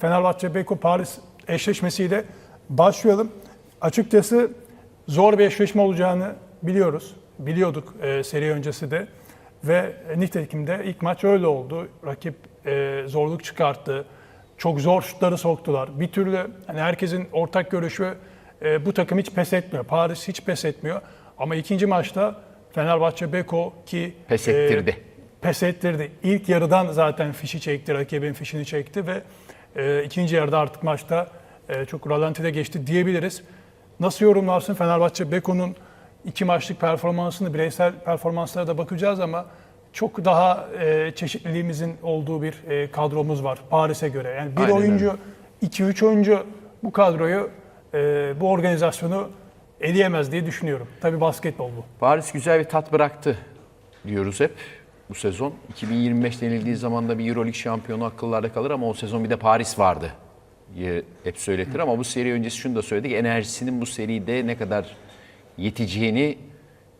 Fenerbahçe Beko Paris eşleşmesiyle başlayalım. Açıkçası zor bir eşleşme olacağını biliyoruz. Biliyorduk e, seri öncesi de. Ve nitekim de ilk maç öyle oldu. Rakip e, zorluk çıkarttı. Çok zor şutları soktular. Bir türlü hani herkesin ortak görüşü e, bu takım hiç pes etmiyor. Paris hiç pes etmiyor. Ama ikinci maçta Fenerbahçe Beko ki Pes ettirdi. pes ettirdi. İlk yarıdan zaten fişi çekti, rakibin fişini çekti ve e, ikinci yarıda artık maçta e, çok ralantide geçti diyebiliriz. Nasıl yorumlarsın Fenerbahçe Beko'nun iki maçlık performansını, bireysel performanslara da bakacağız ama çok daha e, çeşitliliğimizin olduğu bir e, kadromuz var Paris'e göre. Yani bir Aynen oyuncu, iki üç oyuncu bu kadroyu, e, bu organizasyonu eleyemez diye düşünüyorum. Tabii basketbol bu. Paris güzel bir tat bıraktı diyoruz hep bu sezon. 2025 denildiği zaman da bir Euroleague şampiyonu akıllarda kalır ama o sezon bir de Paris vardı hep söyletir ama bu seri öncesi şunu da söyledik. Enerjisinin bu seride ne kadar yeteceğini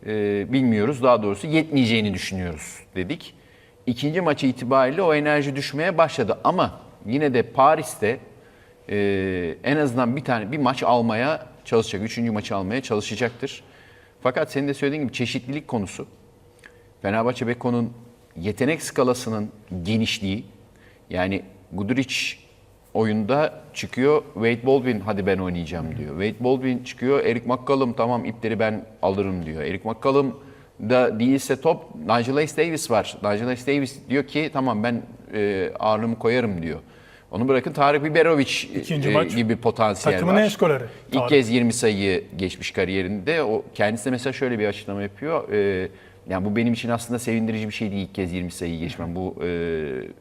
e, bilmiyoruz. Daha doğrusu yetmeyeceğini düşünüyoruz dedik. İkinci maçı itibariyle o enerji düşmeye başladı ama yine de Paris'te e, en azından bir tane bir maç almaya çalışacak. Üçüncü maçı almaya çalışacaktır. Fakat senin de söylediğin gibi çeşitlilik konusu. Fenerbahçe Beko'nun yetenek skalasının genişliği. Yani Guduric oyunda çıkıyor. Wade Baldwin hadi ben oynayacağım diyor. Wade Baldwin çıkıyor. Eric McCollum tamam ipleri ben alırım diyor. Eric McCollum da değilse top Nigel Hayes Davis var. Nigel Hayes Davis diyor ki tamam ben e, ağırlığımı koyarım diyor. Onu bırakın Tarık Biberovic İkinci e, maç gibi potansiyel takımın var. en skoreri İlk Tarık. kez 20 sayı geçmiş kariyerinde. O kendisi de mesela şöyle bir açıklama yapıyor. Ee, yani bu benim için aslında sevindirici bir şey değil ilk kez 20 sayı geçmem. Bu e,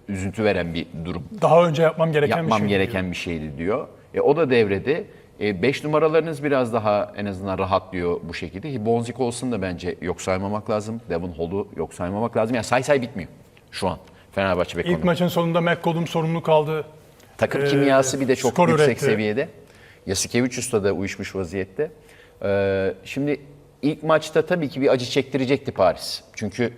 üzüntü veren bir durum. Daha önce yapmam gereken Yapmam bir şey. gereken bir şeydi diyor. E, o da devrede. 5 numaralarınız biraz daha en azından rahatlıyor bu şekilde. Bonzik olsun da bence yok saymamak lazım. Devon Hall'u yok saymamak lazım. Yani say say bitmiyor şu an Fenerbahçe ve İlk maçın sonunda McCollum sorumlu kaldı. Takım Ee, kimyası bir de çok yüksek üretti. seviyede. Yasikevicius'la da uyuşmuş vaziyette. Ee, şimdi ilk maçta tabii ki bir acı çektirecekti Paris. Çünkü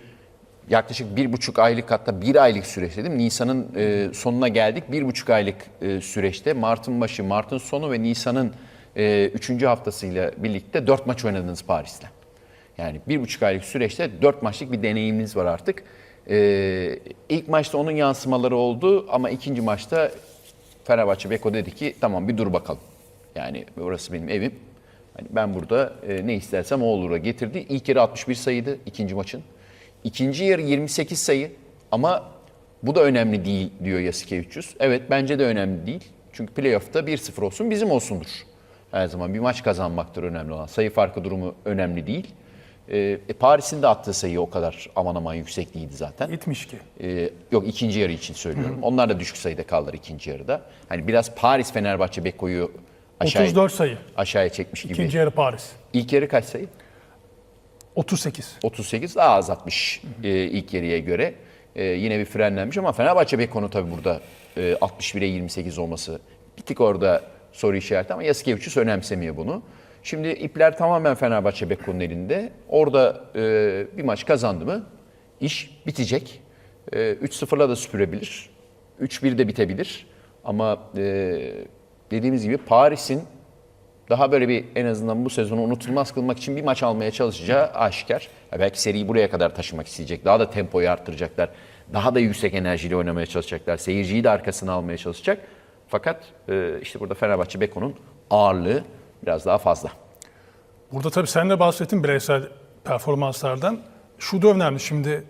yaklaşık bir buçuk aylık hatta bir aylık süreçte değil mi? Nisan'ın e, sonuna geldik. Bir buçuk aylık e, süreçte Mart'ın başı, Mart'ın sonu ve Nisan'ın e, üçüncü haftasıyla birlikte dört maç oynadınız Paris'te. Yani bir buçuk aylık süreçte dört maçlık bir deneyiminiz var artık. Ee, ilk maçta onun yansımaları oldu ama ikinci maçta Fenerbahçe Beko dedi ki tamam bir dur bakalım. Yani orası benim evim. Hani ben burada e, ne istersem o olur'a getirdi. İlk yarı 61 sayıydı ikinci maçın. İkinci yarı 28 sayı ama bu da önemli değil diyor Yasikevicius. Evet bence de önemli değil. Çünkü playoff'ta 1-0 olsun bizim olsundur. Her zaman bir maç kazanmaktır önemli olan. Sayı farkı durumu önemli değil. Ee, e, Paris'in de attığı sayı o kadar aman aman yüksek değildi zaten. Gitmiş ki. Ee, yok ikinci yarı için söylüyorum. Onlar da düşük sayıda kaldılar ikinci yarıda. Hani biraz Paris Fenerbahçe Beko'yu aşağıya, 34 sayı. aşağıya çekmiş gibi. İkinci yarı Paris. İlk yarı kaç sayı? 38. 38 daha az atmış e, ilk yarıya göre. E, yine bir frenlenmiş ama Fenerbahçe Beko'nun tabii burada e, 61'e 28 olması bir tık orada soru işareti ama Yasikevicius önemsemiyor bunu. Şimdi ipler tamamen Fenerbahçe Beko'nun elinde. Orada e, bir maç kazandı mı iş bitecek. E, 3-0'la da süpürebilir. 3-1 de bitebilir. Ama e, dediğimiz gibi Paris'in daha böyle bir en azından bu sezonu unutulmaz kılmak için bir maç almaya çalışacağı aşikar. Ya belki seriyi buraya kadar taşımak isteyecek. Daha da tempoyu arttıracaklar. Daha da yüksek enerjiyle oynamaya çalışacaklar. Seyirciyi de arkasına almaya çalışacak. Fakat e, işte burada Fenerbahçe Beko'nun ağırlığı biraz daha fazla. Burada tabii sen de bahsettin bireysel performanslardan. Şu da önemli şimdi.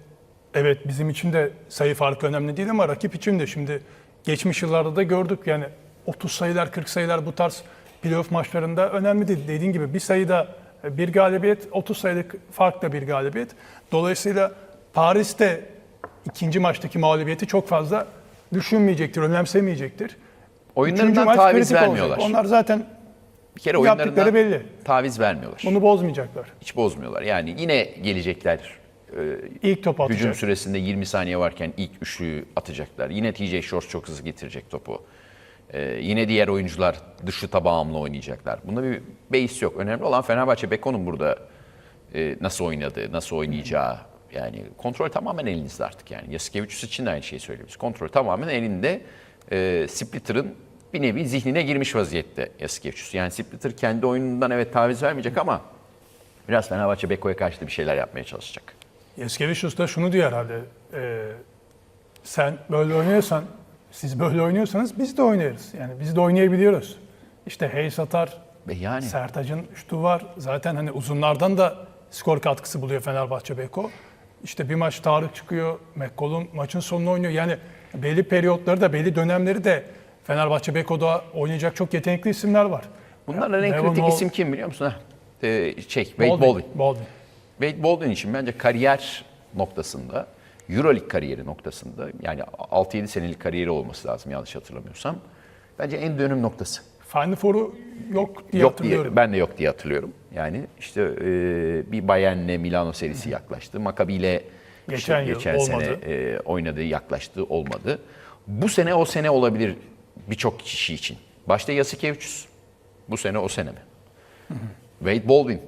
Evet bizim için de sayı farkı önemli değil ama rakip için de şimdi geçmiş yıllarda da gördük yani 30 sayılar 40 sayılar bu tarz playoff maçlarında önemli değil. Dediğin gibi bir sayıda bir galibiyet 30 sayılık farkla bir galibiyet. Dolayısıyla Paris'te ikinci maçtaki mağlubiyeti çok fazla düşünmeyecektir, önemsemeyecektir. Oyunlarından maç taviz kritik olacak. vermiyorlar. Onlar zaten Bir kere oyunlarından belli. taviz vermiyorlar. bunu bozmayacaklar. Hiç bozmuyorlar. Yani yine gelecekler. İlk top atacak. Hücum süresinde 20 saniye varken ilk üçlüyü atacaklar. Yine TJ Shorts çok hızlı getirecek topu. Ee, yine diğer oyuncular dış şuta bağımlı oynayacaklar. Bunda bir base yok. Önemli olan Fenerbahçe Beko'nun burada e, nasıl oynadığı, nasıl oynayacağı. Yani kontrol tamamen elinizde artık yani. Yasikevicius için de aynı şeyi söylüyoruz. Kontrol tamamen elinde e, Splitter'ın bir nevi zihnine girmiş vaziyette Yasikevicius. Yani Splitter kendi oyunundan evet taviz vermeyecek ama biraz Fenerbahçe Beko'ya karşı da bir şeyler yapmaya çalışacak. Yeskevicius da şunu diyor herhalde. e, sen böyle oynuyorsan, siz böyle oynuyorsanız biz de oynarız. Yani biz de oynayabiliyoruz. İşte Hayes atar, Ve yani Sertac'ın şutu var. Zaten hani uzunlardan da skor katkısı buluyor Fenerbahçe Beko. İşte bir maç Tarık çıkıyor, McCollum maçın sonunu oynuyor. Yani belli periyotları da, belli dönemleri de Fenerbahçe Beko'da oynayacak çok yetenekli isimler var. bunlardan en Devon kritik Hall, isim kim biliyor musun? Ha? E, şey, Wade Baldwin. Baldwin. Baldwin. Wade Baldwin için bence kariyer noktasında, Euroleague kariyeri noktasında yani 6-7 senelik kariyeri olması lazım yanlış hatırlamıyorsam. Bence en dönüm noktası. Final Four'u yok diye yok hatırlıyorum. diye, ben de yok diye hatırlıyorum. Yani işte e, bir Bayern'le Milano serisi yaklaştı. Maccabi ile Geçen yıl geçen sene e, oynadı, yaklaştı, olmadı. Bu sene o sene olabilir birçok kişi için. Başta Yasikevicius. Bu sene o sene mi? Wade Baldwin.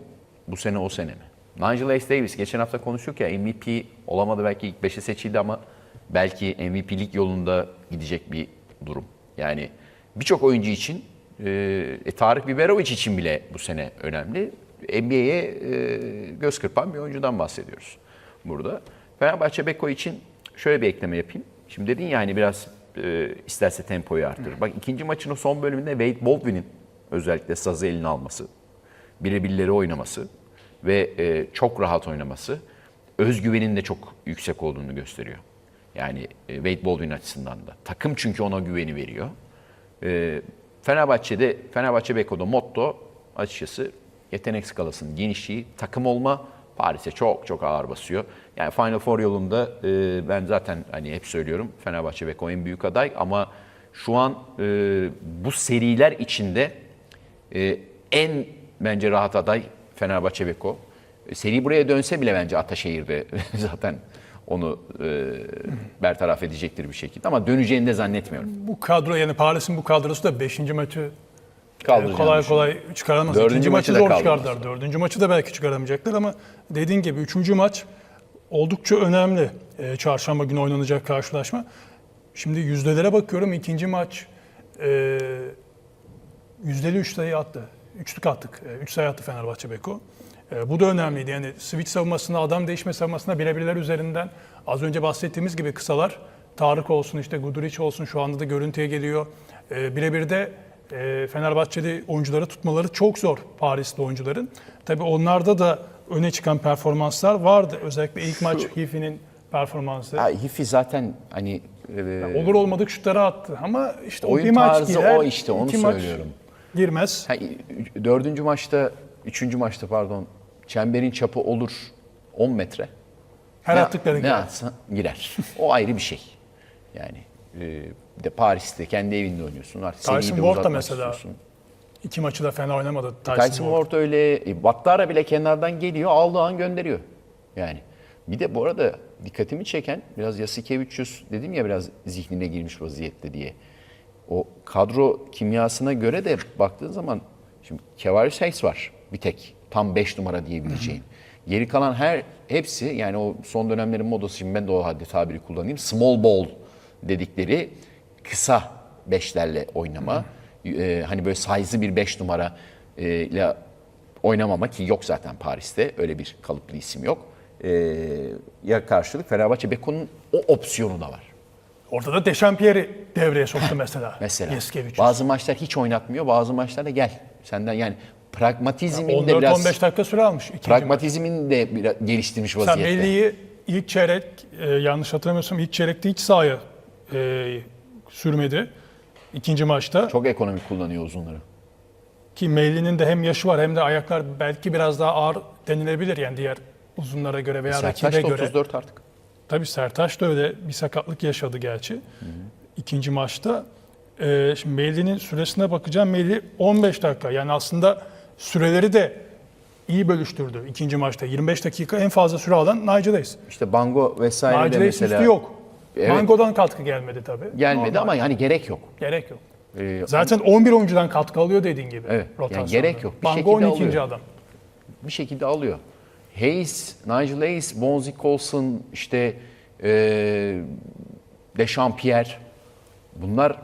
Bu sene o sene mi? Nigel Hayes Davis. Geçen hafta konuştuk ya MVP olamadı belki ilk 5'e seçildi ama belki MVP'lik yolunda gidecek bir durum. Yani birçok oyuncu için e, e, Tarık Biberovic için bile bu sene önemli. NBA'ye e, göz kırpan bir oyuncudan bahsediyoruz burada. Fenerbahçe Beko için şöyle bir ekleme yapayım. Şimdi dedin ya hani biraz e, isterse tempoyu arttırır. Bak ikinci maçın o son bölümünde Wade Baldwin'in özellikle sazı eline alması, birebirleri oynaması ve e, çok rahat oynaması özgüvenin de çok yüksek olduğunu gösteriyor. Yani e, Wade Baldwin açısından da. Takım çünkü ona güveni veriyor. E, Fenerbahçe'de, Fenerbahçe Beko'da motto açıkçası yetenek skalasının genişliği, takım olma Paris'e çok çok ağır basıyor. Yani Final Four yolunda e, ben zaten hani hep söylüyorum Fenerbahçe Beko en büyük aday ama şu an e, bu seriler içinde e, en bence rahat aday Fenerbahçe Beko. E, Seri buraya dönse bile bence Ataşehir'de zaten onu e, bertaraf edecektir bir şekilde ama döneceğini de zannetmiyorum. Bu kadro yani Paris'in bu kadrosu da 5. maçı Kaldıracağını kolay kolay çıkaramaz. Dördüncü İkinci maçı maçı da zor çıkardılar. Dördüncü maçı da belki çıkaramayacaklar ama dediğin gibi üçüncü maç oldukça önemli. Ee, çarşamba günü oynanacak karşılaşma. Şimdi yüzdelere bakıyorum. İkinci maç e, yüzdeli üç sayı attı. Üçlük attık. E, üç sayı attı Fenerbahçe Beko. E, bu da önemliydi. Yani switch savunmasında, adam değişme savunmasında birebirler üzerinden az önce bahsettiğimiz gibi kısalar. Tarık olsun, işte Guduric olsun şu anda da görüntüye geliyor. E, birebir de Fenerbahçeli oyuncuları tutmaları çok zor Parisli oyuncuların. Tabii onlarda da öne çıkan performanslar vardı. Özellikle ilk maç Hifi'nin performansı. Ha, Hifi zaten hani e, Olur olmadık şutları attı ama işte o Oyun bir maç tarzı girer, o işte, onu iki maç söylüyorum. Girmez. ha, dördüncü maçta, üçüncü maçta pardon çemberin çapı olur 10 metre. Her Ne- attıkları Ne girer. atsa girer. O ayrı bir şey. Yani e, de Paris'te kendi evinde oynuyorsun. Artık Tyson Ward da mesela istiyorsun. İki maçı da fena oynamadı Tyson, Tyson Ward. Ward öyle. E, Battara bile kenardan geliyor, aldığı an gönderiyor. Yani. Bir de bu arada dikkatimi çeken biraz Yasikevicius dedim ya biraz zihnine girmiş vaziyette diye. O kadro kimyasına göre de baktığın zaman şimdi Kevaris Hayes var bir tek. Tam 5 numara diyebileceğin. Geri kalan her hepsi yani o son dönemlerin modası şimdi ben de o halde tabiri kullanayım. Small ball dedikleri kısa beşlerle oynama. Ee, hani böyle size'lı bir 5 numara e, ile oynamama ki yok zaten Paris'te öyle bir kalıplı isim yok. Ee, ya karşılık Fenerbahçe Beko'nun o opsiyonu da var. Orada da Dechampierre'i devreye soktu mesela. Mesela. Mesela bazı maçlar hiç oynatmıyor bazı maçlarda gel senden yani pragmatizmin de 14-15 biraz dakika süre almış. pragmatizmin de biraz geliştirmiş Sen vaziyette. Melli'yi ilk çeyrek, e, yanlış hatırlamıyorsam ilk çeyrekte hiç sahaya e, sürmedi. İkinci maçta. Çok ekonomik kullanıyor uzunları. Ki Melli'nin de hem yaşı var hem de ayaklar belki biraz daha ağır denilebilir yani diğer uzunlara göre veya Sertaç rakibe göre. 34 artık. Tabii Sertaç da öyle bir sakatlık yaşadı gerçi. İkinci maçta. Ee, şimdi Melli'nin süresine bakacağım. Melli 15 dakika. Yani aslında süreleri de iyi bölüştürdü ikinci maçta. 25 dakika en fazla süre alan Nigel Hayes. İşte Bango vesaire de Nigel Hayes mesela üstü yok. Evet. Mango'dan katkı gelmedi tabii. gelmedi Normal. ama yani gerek yok. Gerek yok. Ee, Zaten 11 oyuncudan katkı alıyor dediğin gibi. Evet, yani gerek yok. Bir şekilde 12. alıyor. adam. bir şekilde alıyor. Hayes, Nigel Hayes, Bonzi Colson, işte e, Dechampierre Bunlar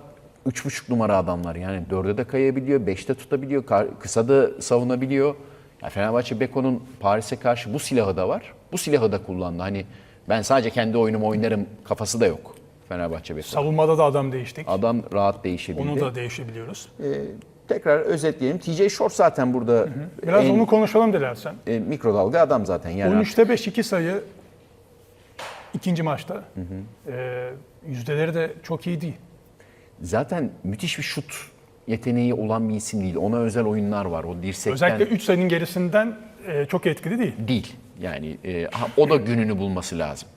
3,5 numara adamlar. Yani 4'e de kayabiliyor, 5'te tutabiliyor, kısa da savunabiliyor. Yani Fenerbahçe Beko'nun Paris'e karşı bu silahı da var. Bu silahı da kullandı. Hani ben sadece kendi oyunumu oynarım kafası da yok Fenerbahçe Beko. Savunmada da adam değiştik. Adam rahat değişebildi. Onu da değişebiliyoruz. Tekrar özetleyelim. TJ Short zaten burada Biraz en onu konuşalım dilersen. e, mikrodalga adam zaten. Yani 13'te 5 2 sayı ikinci maçta. Ee, yüzdeleri de çok iyi değil. zaten müthiş bir şut yeteneği olan bir isim değil. Ona özel oyunlar var. O dirsekten Özellikle 3 sayının gerisinden e, çok etkili değil. değil. Yani e, ha, o da gününü bulması lazım.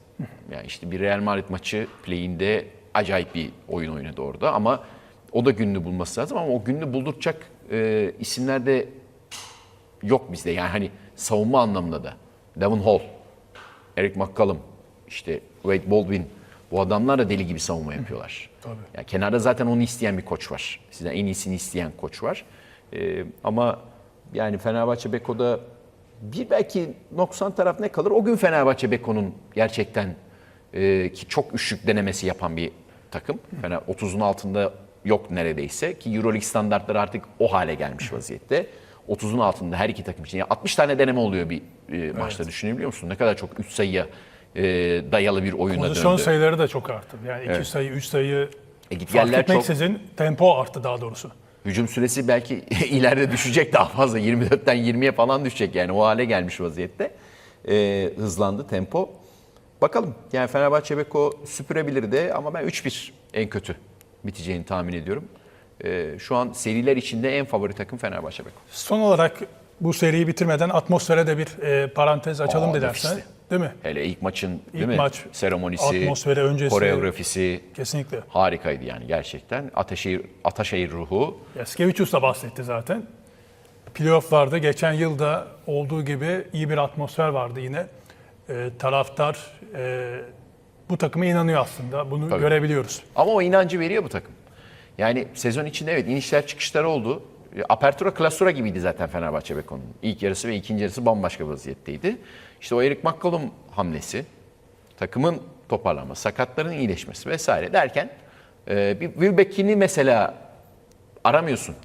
Yani işte bir Real Madrid maçı play'inde acayip bir oyun oynadı orada ama o da gününü bulması lazım ama o gününü bulduracak e, isimler de yok bizde. Yani hani savunma anlamında da. Devon Hall, Eric McCallum, işte Wade Baldwin bu adamlar da deli gibi savunma yapıyorlar. Tabii. Yani kenarda zaten onu isteyen bir koç var. Sizden en iyisini isteyen koç var. Ee, ama yani Fenerbahçe Beko'da bir belki noksan taraf ne kalır? O gün Fenerbahçe Beko'nun gerçekten e, ki çok üçlük denemesi yapan bir takım. Fener 30'un altında yok neredeyse ki Euroleague standartları artık o hale gelmiş vaziyette. 30'un altında her iki takım için. Yani 60 tane deneme oluyor bir e, maçta düşünebiliyor musun? Ne kadar çok 3 sayıya e, dayalı bir oyuna Pozisyon döndü. sayıları da çok arttı. Yani 2 sayı, 3 sayı E git fark geller çok- etmeksizin tempo arttı daha doğrusu. Hücum süresi belki ileride düşecek daha fazla. 24'ten 20'ye falan düşecek yani o hale gelmiş vaziyette. Ee, hızlandı tempo. Bakalım yani Fenerbahçe Beko süpürebilir de ama ben 3-1 en kötü biteceğini tahmin ediyorum. Ee, şu an seriler içinde en favori takım Fenerbahçe Beko. Son olarak bu seriyi bitirmeden atmosfere de bir e, parantez açalım Aa, dilersen. Değil mi? Hele ilk maçın değil İlk mi? maç, Seremonisi, atmosferi öncesi. koreografisi Kesinlikle. harikaydı yani gerçekten. Ataşehir, Ataşehir ruhu. Yaskevicius da bahsetti zaten. Playoff'larda geçen yılda olduğu gibi iyi bir atmosfer vardı yine. E, taraftar e, bu takıma inanıyor aslında. Bunu görebiliyoruz. Ama o inancı veriyor bu takım. Yani sezon içinde evet inişler çıkışlar oldu. E, Apertura klasura gibiydi zaten Fenerbahçe Beko'nun. İlk yarısı ve ikinci yarısı bambaşka vaziyetteydi. İşte o Erik McCollum hamlesi, takımın toparlanması, sakatların iyileşmesi vesaire derken e, bir Wilbeck'ini mesela aramıyorsun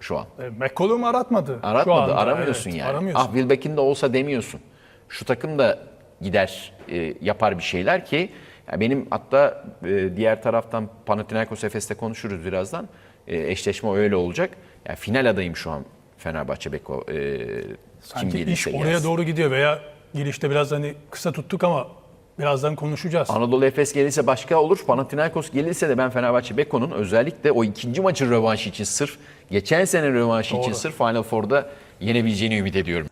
şu an. E, McCollum aratmadı. şu Aratmadı, anda. aramıyorsun Evet, yani. Aramıyorsun. Ah Wilbeck'in de olsa demiyorsun. Şu takım da gider e, yapar bir şeyler ki benim hatta e, diğer taraftan Panathinaikos Efes'te konuşuruz birazdan. E, eşleşme öyle olacak. Yani final adayım şu an Fenerbahçe Beko. E, kim Sanki iş gelirse oraya gelsin. doğru gidiyor veya girişte biraz hani kısa tuttuk ama birazdan konuşacağız. Anadolu Efes gelirse başka olur. Panathinaikos gelirse de ben Fenerbahçe Beko'nun özellikle o ikinci maçın rövanşı için sırf geçen sene rövanşı için Doğru. sırf Final Four'da yenebileceğini ümit ediyorum.